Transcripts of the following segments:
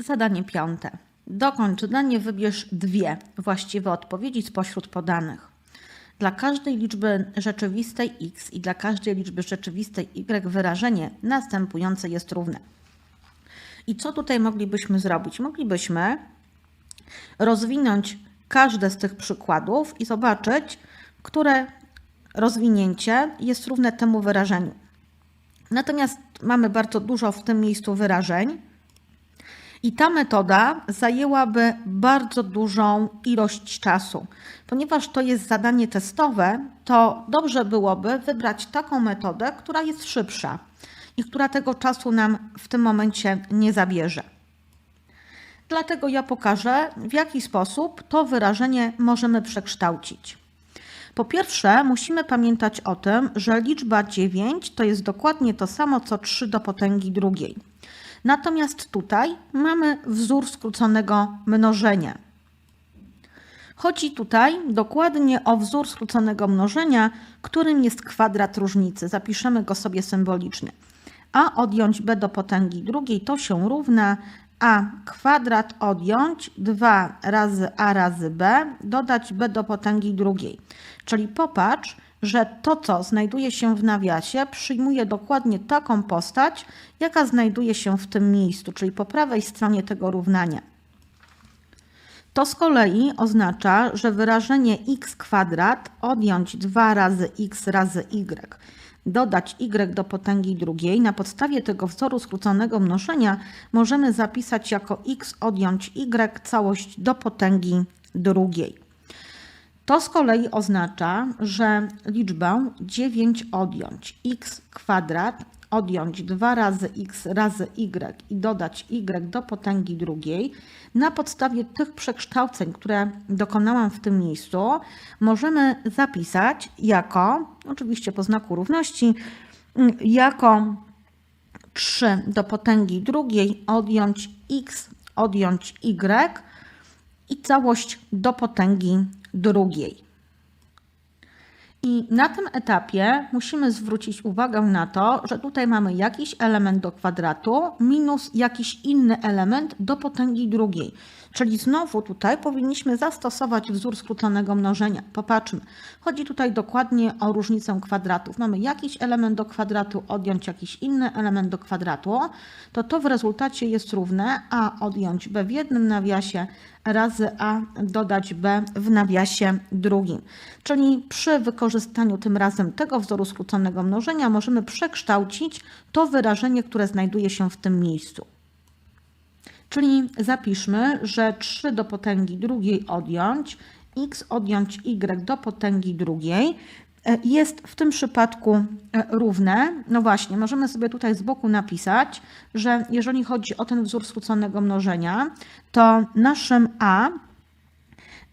Zadanie piąte. Dokończ danie, wybierz dwie właściwe odpowiedzi spośród podanych. Dla każdej liczby rzeczywistej x i dla każdej liczby rzeczywistej y wyrażenie następujące jest równe. I co tutaj moglibyśmy zrobić? Moglibyśmy rozwinąć każde z tych przykładów i zobaczyć, które rozwinięcie jest równe temu wyrażeniu. Natomiast mamy bardzo dużo w tym miejscu wyrażeń. I ta metoda zajęłaby bardzo dużą ilość czasu. Ponieważ to jest zadanie testowe, to dobrze byłoby wybrać taką metodę, która jest szybsza i która tego czasu nam w tym momencie nie zabierze. Dlatego ja pokażę, w jaki sposób to wyrażenie możemy przekształcić. Po pierwsze, musimy pamiętać o tym, że liczba 9 to jest dokładnie to samo co 3 do potęgi drugiej. Natomiast tutaj mamy wzór skróconego mnożenia. Chodzi tutaj dokładnie o wzór skróconego mnożenia, którym jest kwadrat różnicy. Zapiszemy go sobie symbolicznie. A odjąć b do potęgi drugiej to się równa a kwadrat odjąć 2 razy a razy b, dodać b do potęgi drugiej. Czyli popatrz, że to, co znajduje się w nawiasie, przyjmuje dokładnie taką postać, jaka znajduje się w tym miejscu, czyli po prawej stronie tego równania. To z kolei oznacza, że wyrażenie x kwadrat odjąć 2 razy x razy y dodać y do potęgi drugiej, na podstawie tego wzoru skróconego mnożenia możemy zapisać jako x odjąć y całość do potęgi drugiej. To z kolei oznacza, że liczbę 9 odjąć x kwadrat odjąć 2 razy x razy y i dodać y do potęgi drugiej, na podstawie tych przekształceń, które dokonałam w tym miejscu, możemy zapisać jako, oczywiście po znaku równości, jako 3 do potęgi drugiej odjąć x odjąć y i całość do potęgi drugiej. I na tym etapie musimy zwrócić uwagę na to, że tutaj mamy jakiś element do kwadratu minus jakiś inny element do potęgi drugiej. Czyli znowu tutaj powinniśmy zastosować wzór skróconego mnożenia. Popatrzmy, chodzi tutaj dokładnie o różnicę kwadratów. Mamy jakiś element do kwadratu, odjąć jakiś inny element do kwadratu, to to w rezultacie jest równe a odjąć b w jednym nawiasie razy a dodać b w nawiasie drugim. Czyli przy wykorzystaniu tym razem tego wzoru skróconego mnożenia możemy przekształcić to wyrażenie, które znajduje się w tym miejscu. Czyli zapiszmy, że 3 do potęgi drugiej odjąć x odjąć y do potęgi drugiej jest w tym przypadku e, równe. No właśnie, możemy sobie tutaj z boku napisać, że jeżeli chodzi o ten wzór skróconego mnożenia, to naszym a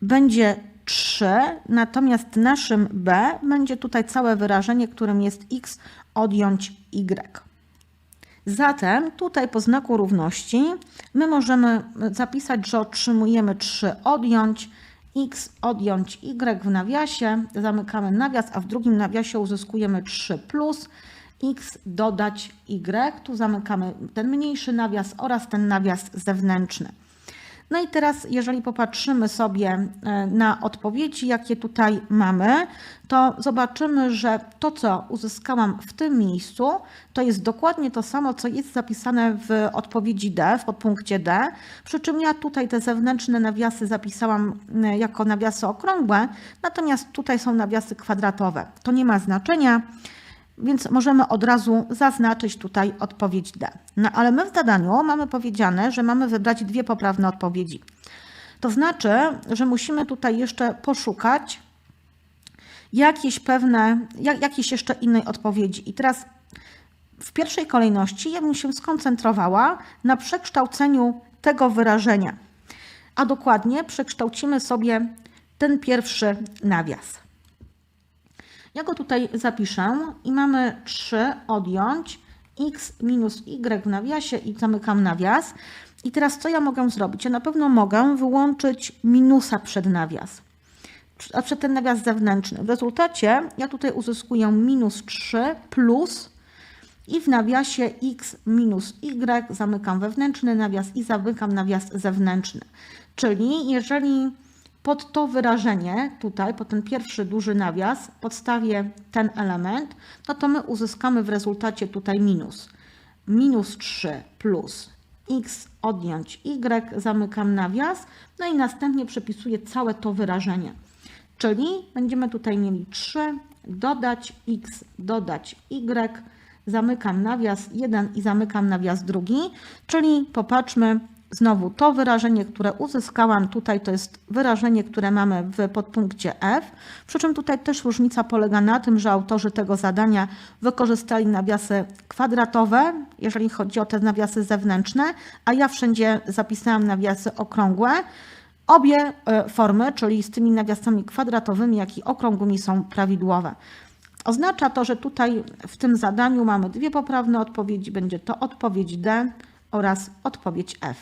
będzie 3, natomiast naszym b będzie tutaj całe wyrażenie, którym jest x odjąć y. Zatem tutaj po znaku równości my możemy zapisać, że otrzymujemy 3 odjąć x odjąć y w nawiasie, zamykamy nawias, a w drugim nawiasie uzyskujemy 3 plus x dodać y, tu zamykamy ten mniejszy nawias oraz ten nawias zewnętrzny. No i teraz, jeżeli popatrzymy sobie e, na odpowiedzi, jakie tutaj mamy, to zobaczymy, że to, co uzyskałam w tym miejscu, to jest dokładnie to samo, co jest zapisane w odpowiedzi D, w podpunkcie D. Przy czym ja tutaj te zewnętrzne nawiasy zapisałam e, jako nawiasy okrągłe, natomiast tutaj są nawiasy kwadratowe. To nie ma znaczenia. Więc możemy od razu zaznaczyć tutaj odpowiedź D. No ale my w zadaniu mamy powiedziane, że mamy wybrać dwie poprawne odpowiedzi. To znaczy, że musimy tutaj jeszcze poszukać jakieś pewne, jak, jakiejś jeszcze innej odpowiedzi. I teraz w pierwszej kolejności ja bym się skoncentrowała na przekształceniu tego wyrażenia. A dokładnie przekształcimy sobie ten pierwszy nawias. Ja go tutaj zapiszę i mamy 3 odjąć x minus y w nawiasie i zamykam nawias. I teraz co ja mogę zrobić? Ja na pewno mogę wyłączyć minusa przed nawias, a przed ten nawias zewnętrzny. W rezultacie ja tutaj uzyskuję minus 3 plus i w nawiasie x minus y zamykam wewnętrzny nawias i zamykam nawias zewnętrzny. Czyli jeżeli pod to wyrażenie, tutaj, pod ten pierwszy duży nawias, podstawię ten element, no to my uzyskamy w rezultacie tutaj minus. Minus 3 plus x odjąć y, zamykam nawias, no i następnie przepisuję całe to wyrażenie. Czyli będziemy tutaj mieli 3, dodać x, dodać y, zamykam nawias 1 i zamykam nawias drugi, czyli popatrzmy, Znowu to wyrażenie, które uzyskałam tutaj, to jest wyrażenie, które mamy w podpunkcie F. Przy czym tutaj też różnica polega na tym, że autorzy tego zadania wykorzystali nawiasy kwadratowe, jeżeli chodzi o te nawiasy zewnętrzne, a ja wszędzie zapisałam nawiasy okrągłe. Obie e, formy, czyli z tymi nawiasami kwadratowymi, jak i okrągłymi są prawidłowe. Oznacza to, że tutaj w tym zadaniu mamy dwie poprawne odpowiedzi. Będzie to odpowiedź D oraz odpowiedź F.